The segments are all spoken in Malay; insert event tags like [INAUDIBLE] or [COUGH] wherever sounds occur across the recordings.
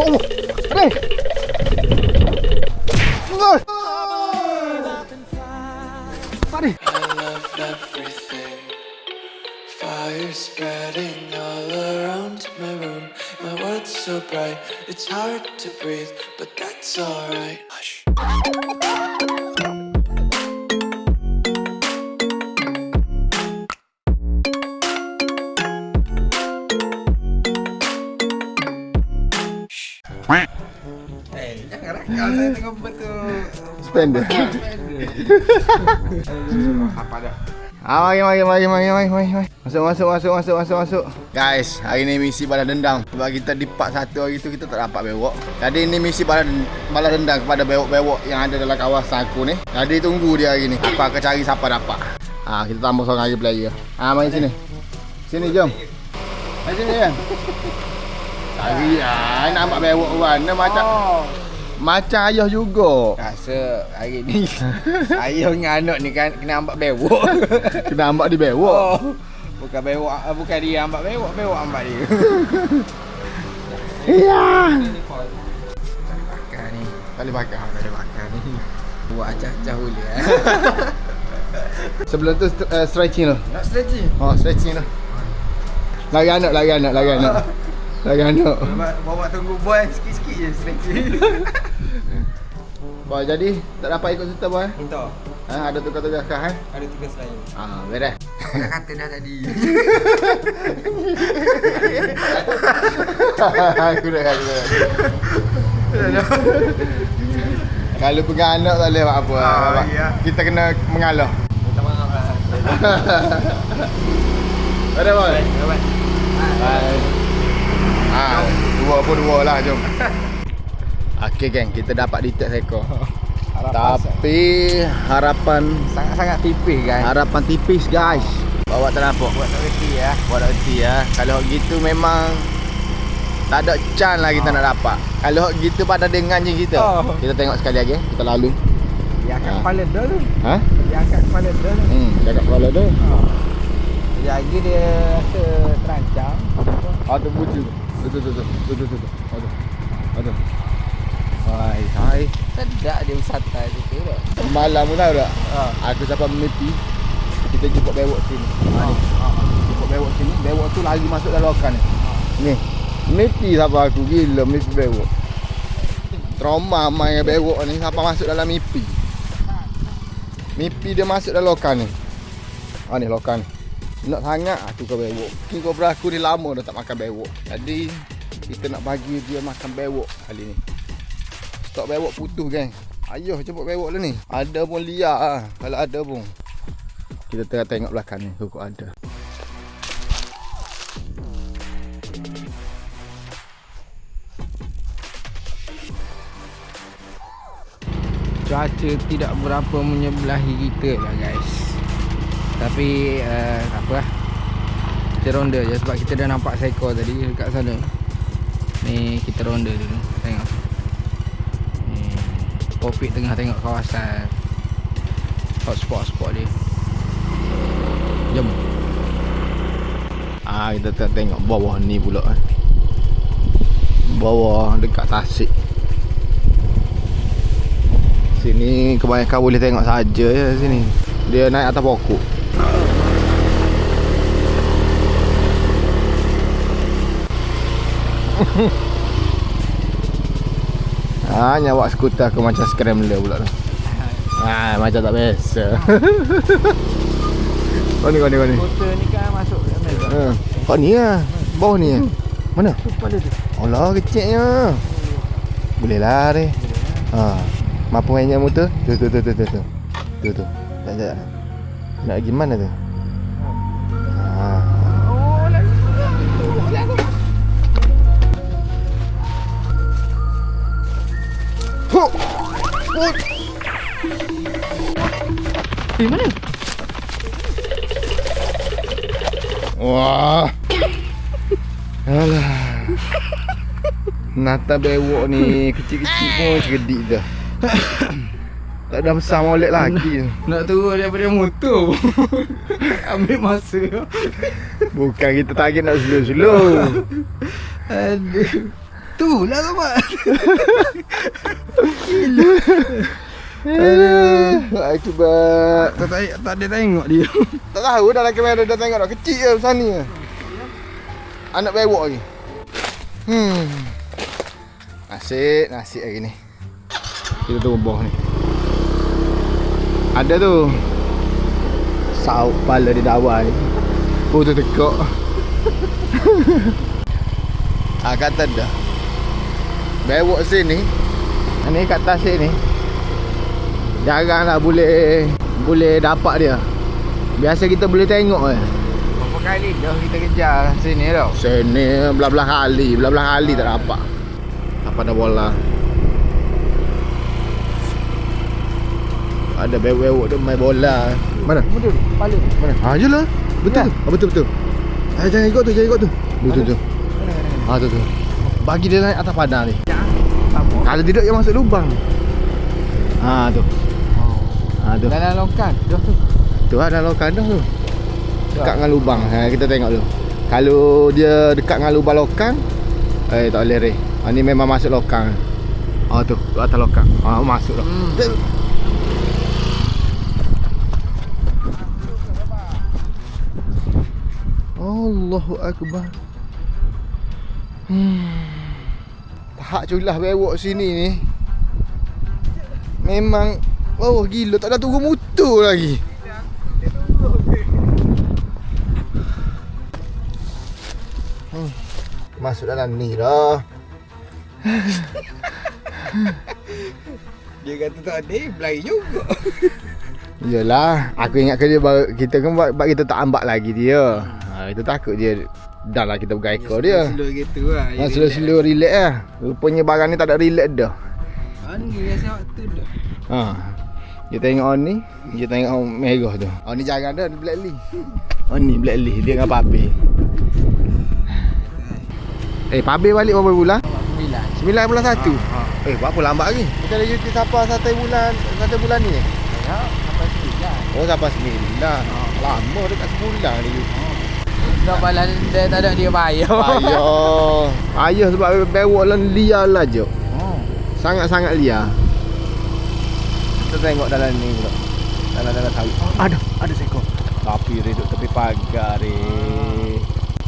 Oh. I love everything. Fire spreading all around my room. My so bright, it's hard to breathe, but that's alright. Hush. Eh, jangan rakam saya tengah betul. Spender. [LAUGHS] Apa dah? Ah, mari, mari, mari, mari, mari, mari, mari. Masuk, masuk, masuk, masuk, masuk, masuk. Guys, hari ni misi balas dendam. Sebab kita di part satu hari tu kita tak dapat bewok. Jadi ini misi balas, balas dendam kepada bewok-bewok yang ada dalam kawasan aku ni. Jadi tunggu dia hari ni. Aku akan cari siapa dapat. Ah, kita tambah seorang lagi player. Ah, mari sini. Sini, jom. Mari sini, kan. Cari ah, nampak bewok warna macam macam ayah juga. Rasa hari ni [LAUGHS] ayah dengan anak ni kan kena ambil bewok. [LAUGHS] Kena ambak di bewok. Oh. Bukan bewok, ah, bukan dia ambil bewok, bewok ambil dia. [LAUGHS] Iya. Bakar ni. Tali bakar. Ada bakar ni. Buat acah-acah boleh eh. Sebelum tu uh, stretching tu. Nak stretching? Oh, stretching tu. Lagi anak, lagi anak, lagi anak. Lagi anak. Bawa, tunggu boy sikit-sikit je stretching. [LAUGHS] Boy, jadi tak dapat ikut serta boy. Minta. Ha, ada tukar-tukar kah eh? Ada tugas lain. Ah, beres. Dah kata dah tadi. [LAUGHS] Aku dah kata. Kalau pegang anak tak boleh buat apa. Ah, ya. Kita kena mengalah. Minta maaf lah. [LAUGHS] Ada boy. Baik. Bye. Ah, dua pun dua lah jom. [LAUGHS] Okey geng, kita dapat detail seekor. Tapi harapan sangat-sangat tipis kan. harapan tipis guys. Bawa tak nampak. Buat tak reti ya. Buat tak reti ya. Kalau gitu memang tak ada chance lah kita nak dapat. Kalau gitu pada dengan je kita. Oh. Kita tengok sekali lagi. Kita lalu. Dia angkat Ah. kepala dah tu. Ha? Dia angkat kepala dah tu. Hmm, jaga kepala tu. Sekejap lagi dia rasa terancam. Ah tu Tu tu tu tu. Tu tu tu. tu. Aduh. Aduh. Hai, hai. Sedap dia santai situ dah. Malam pun tahu tak? Ha. Aku sampai mimpi kita jumpa bewok sini. Ha ni. Jumpa bewok sini, bewok tu lari masuk dalam lokan ni. Ni. Mimpi sampai aku gila mimpi bewok. Trauma main bewok ni sampai masuk dalam mimpi. Mimpi dia masuk dalam lokan ni. Ha ni lokan. Nak sangat aku ke bewok. King Cobra aku ni lama dah tak makan bewok. Jadi kita nak bagi dia makan bewok kali ni. Stok bewok putus geng. Ayuh jemput bewok lah ni. Ada pun liar lah. Kalau ada pun. Kita tengah tengok belakang ni. Kukuk ada. Cuaca tidak berapa menyebelahi kita lah guys. Tapi uh, apa lah. Kita ronda je sebab kita dah nampak seekor tadi dekat sana. Ni kita ronda dulu. Tengok. Popik tengah tengok kawasan hotspot-hotspot dia. Jom. Ah kita tengok, tengok bawah ni pula eh. Bawah dekat tasik. Sini kebanyakan boleh tengok saja ya sini. Dia naik atas pokok. Ah, nyawa skuter aku macam scrambler pula tu. Ah, macam tak biasa. [LAUGHS] kau ni, kau ni, kau ni. Kota ni kan masuk mana? Ha. Kau ni lah. Bawah ni lah. Mana? Kepala tu. Allah kecilnya. Boleh lah ni. Ha. Mampu mainnya motor? Tu tu tu tu tu tu. Tu tu. Tak tak. Nak pergi mana tu? Huk. Eh, mana? Wah. Alah. Nata bewok ni kecil-kecil pun cerdik dah. tak ada besar molek lagi. Nak turun daripada motor [LAUGHS] Ambil masa Bukan kita target nak slow-slow. Aduh Tu lah sobat. Aduh, akibat. Tak tak tak ada tengok dia. Tak tahu dalam kamera dah tengok dah kecil je besar ni. Anak bewok lagi. Hmm. Nasib, nasib lagi ni. Kita tunggu bawah ni. Ada tu. Sauk pala di dawa ni. Oh tu tekok. [LAUGHS] ah kata dah. Bewok sini. Ni kat atas sini. Jarang lah boleh boleh dapat dia. Biasa kita boleh tengok je. Berapa kali dah kita kejar sini tau. Sini belah-belah kali, belah-belah kali tak dapat. Apa ada bola. Ada bewek dia main bola. Mana? Betul, kepala. Mana? Ha je lah. Betul. Ya. Ha, betul betul. Ha, jangan ikut tu, jangan ikut tu. Betul tu. Ha tu tu. Bagi dia naik atas padang ni. Kalau tidak dia masuk lubang. Ha tu. Ha tu. Dalam. Dah tu. Tu lah dalam kandang tu. Dekat dengan lubang. Ha, kita tengok dulu. Kalau dia dekat dengan lubang lokang, eh tak boleh reh. Ha, ni memang masuk lokang. Ha tu, tu atas lokang. Ha masuk dah. Hmm. Allahu akbar. Hmm. Tahak culah bewok sini ni. Memang Oh gila tak ada tunggu motor lagi. Hmm. Masuk dalam ni dah. Dia kata tak ada, berlari juga. Yalah, aku ingat dia baru kita kan buat, buat kita tak ambak lagi dia. Ha, kita takut dia dah lah kita pegang ekor dia. Slow gitu lah. Ha, slow-slow relax lah. Rupanya barang ni tak ada relax dah. Ani biasa waktu dah. Ha. Dia tengok on ni, dia tengok on merah tu. Oh ni jarang dah, ni black lee. Oh ni black lee, dia dengan pabe. Eh, pabe balik berapa bulan? Sembilan. 9 bulan 1. Ha, ha. Eh, berapa lambat lagi? Kita ada cuti siapa satu bulan, satu bulan ni. Ya, sampai sembilan. Oh, sampai 9. Lama dekat sebulan dia cuti. Dah balas dia tak ada dia bayar. Ayah. Ayah sebab bewok lan liar lah je. Oh. Sangat-sangat liar. Kita tengok dalam ni pula. Dalam-dalam sawit. Ada, ada seekor. Tapi dia duduk tepi pagar ni.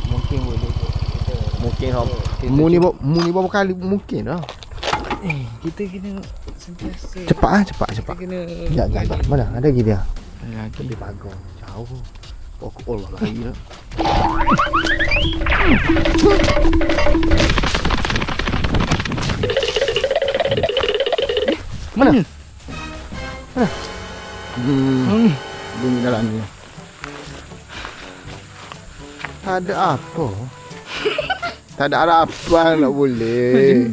Mungkin boleh Mungkin hop. Mu ni mu ni berapa kali mungkin lah. eh kita kena sentiasa Cepat ah, cepat cepat. kita kena sekejap, sekejap. Mana? Ada lagi dia? lagi Tepi pagar. Jauh. Oh, Allah lagi dah. Mana? Mana? Hmm. Hmm. Bunyi dalam ni. Tak ada apa. tak ada harapan nak boleh.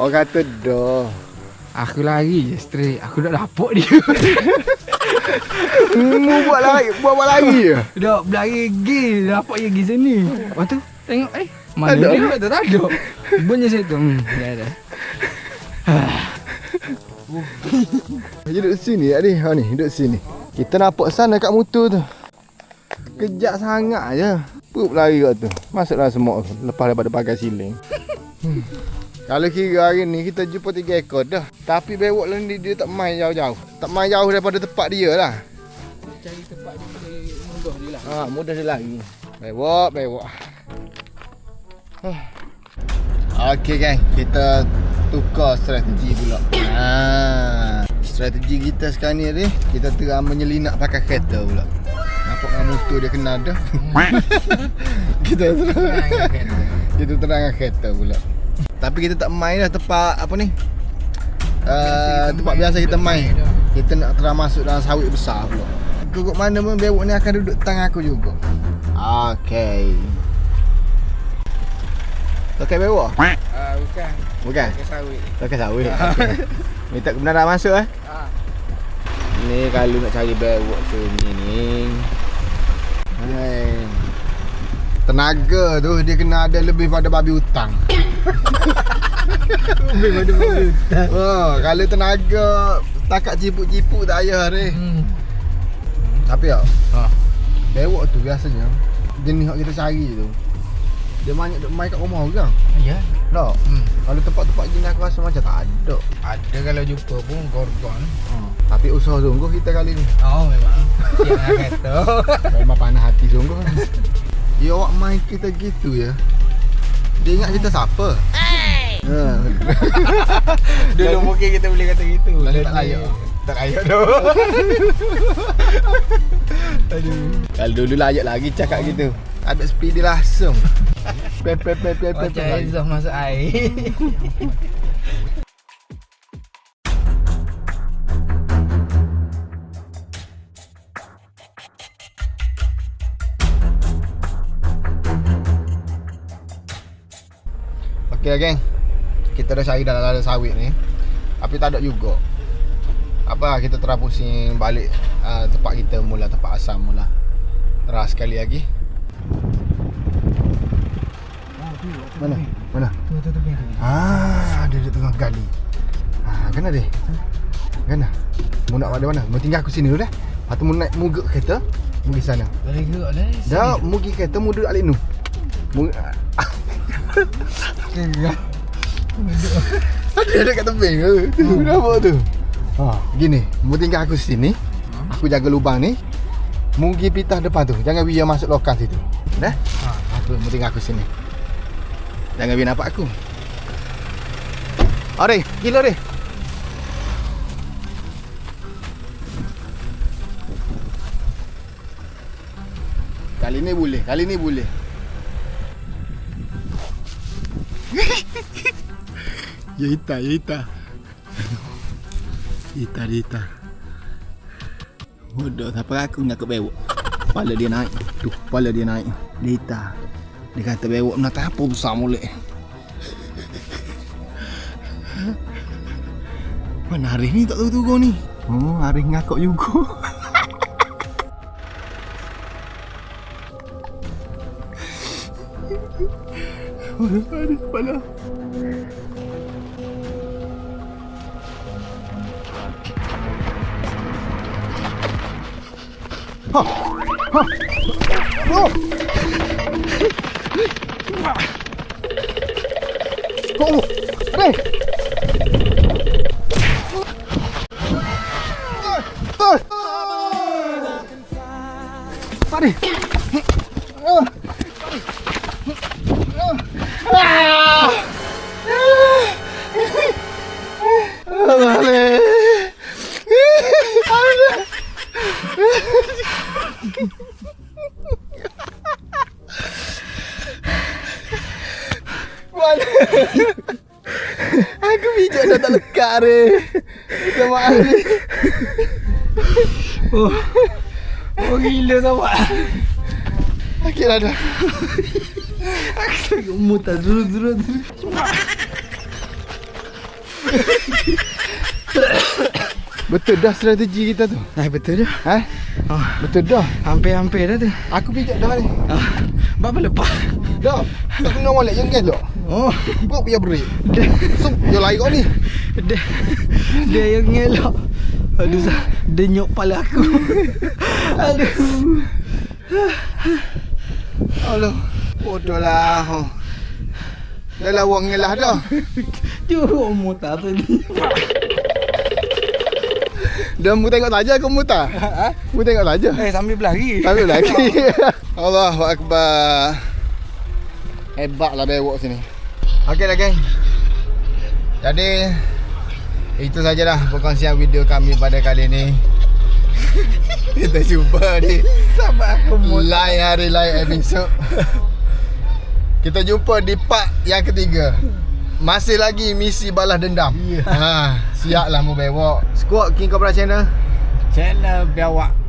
Orang kata dah. Aku lari je straight. Aku dah dapat dia. [LAUGHS] Mu buat lagi, buat buat je. dah berlari pergi. Dapat je pergi sini. Lepas tu tengok eh. Mana Ada. dia? Tak tak ada. Bunyi situ. Hmm, dah ada. [LAUGHS] Dia duduk sini tak ni? Ha ni, duduk sini. Kita nampak sana kat motor tu. Kejap sangat je. Pup lari kat tu. Masuklah semua tu. Lepas daripada pakai siling. Hmm. [LAUGHS] Kalau kira hari ni kita jumpa tiga ekor dah. Tapi bewok lah ni dia tak main jauh-jauh. Tak main jauh daripada tempat dia lah. Cari tempat dia mudah dia lah. Ha, mudah dia lari. Bewok, bewok. Huh. Okey gang, kita tukar strategi pula. Ha, strategi kita sekarang ni ni, kita terang menyelinap pakai kereta pula. Nampak dengan motor dia kena dah. [LAUGHS] kita terang. kita terang dengan kereta pula. Tapi kita tak main dah tempat apa ni? Uh, tempat biasa kita main. Kita nak terang masuk dalam sawit besar pula. Kukuk mana pun bewok ni akan duduk tangan aku juga. Okay. Pakai bewok? Ah bukan. Bukan? Pakai sawit. Pakai sawit. Okay. [LAUGHS] [LAUGHS] Minta kebenaran masuk eh. Ah. Ni kalau nak cari bewok sini ni. Hai. Tenaga tu dia kena ada lebih pada babi hutang. [LAUGHS] Lebih pada babi [LAUGHS] hutang. Oh, kalau tenaga takat cipuk-cipuk tak payah ni. Hmm. Tapi ya, Ha. bewok tu biasanya jenis yang kita cari tu. Dia banyak duk main kat rumah orang. Ya. Tak. Hmm. Kalau tempat-tempat gini aku rasa macam tak ada. Ada kalau jumpa pun gorgon. Ha. Tapi usaha sungguh kita kali ni. Oh memang. Siang nak kata. [LAUGHS] Memang panas hati sungguh. Ya awak main kita gitu ya. Dia ingat kita siapa? Ha. [LAUGHS] Dulu mungkin kita boleh kata gitu. Lalu tak layak. Tak layak tu. [LAUGHS] Aduh. Kalau dulu layak lagi cakap gitu. Ada speed dia langsung. [LAUGHS] Pep pep pep pep pep. Macam exhaust masuk air. Okey lah geng. Kita dah cari dalam lada sawit ni. Tapi tak ada juga. Apa kita terus pusing balik uh, tempat kita mula tempat asam mula. Terus sekali lagi. Mana? Mana? Tu tu tu tu. Ah, ada di tengah gali. Ah, kena deh. Kena. Mu nak pada mana? Mu tinggal aku sini dulu dah. Lepas tu mu naik mu gek kereta, mu pergi sana. Boleh gerak dah. Dah, mu pergi kereta mu duduk alik nu. Mu Gerak. Ada ada kat tebing ke? Tu nampak tu. Ha, gini, mu tinggal aku sini. Aku jaga lubang ni. Mu pergi pitah depan tu. Jangan biar masuk lokal situ. Dah? Ha. Aku mu tinggal aku sini. Jangan biar nampak aku. Ore, gila deh. Kali ni boleh, kali ni boleh. [LAUGHS] ya ita, ya ita. Ita, ita. Bodoh, siapa aku nak ke bewok. Kepala dia naik. Tu, kepala dia naik. Lita. Dia kata bewok nak apa besar molek. Mana Arif ni tak tahu tunggu ni. Oh, Arif ngakak juga. Arif, Arif, pala. Ha! Ha! Oh! Oh! Arif! Pare. Vale. Tak lekat re. Minta maaf ni. Oh. Oh gila tau pak. Akhirnya dah. Mutar dulu dulu. Betul dah strategi kita tu. Ah betul dah. Ha? Oh, Betul dah. hampir-hampir dah tu. Aku pijak dah ni. Ah, bapa lepas. Dah. Tak kena molek yang gas. Oh, Kau punya break. So, dia lain kau ni. dia, dia yang ngelak. Aduh, sah. dia nyok pala aku. Aduh. Alah. Bodoh lah. Oh. Dah lah wang ngelah dah. Cuba mutar tadi. Dah mu tengok saja aku muta. Ha? Mu tengok saja. Eh, sambil berlari. Tahu lagi. [LAUGHS] Allahu akbar. Hebatlah bewok sini. Okeylah geng. Jadi itu sajalah perkongsian video kami pada kali ini. [LAUGHS] Kita jumpa di lain hari lain episode. [LAUGHS] Kita jumpa di part yang ketiga. Masih lagi misi balas dendam. Ya. Ha, siaplah mu bewok. Squad King Cobra Channel. Channel biawak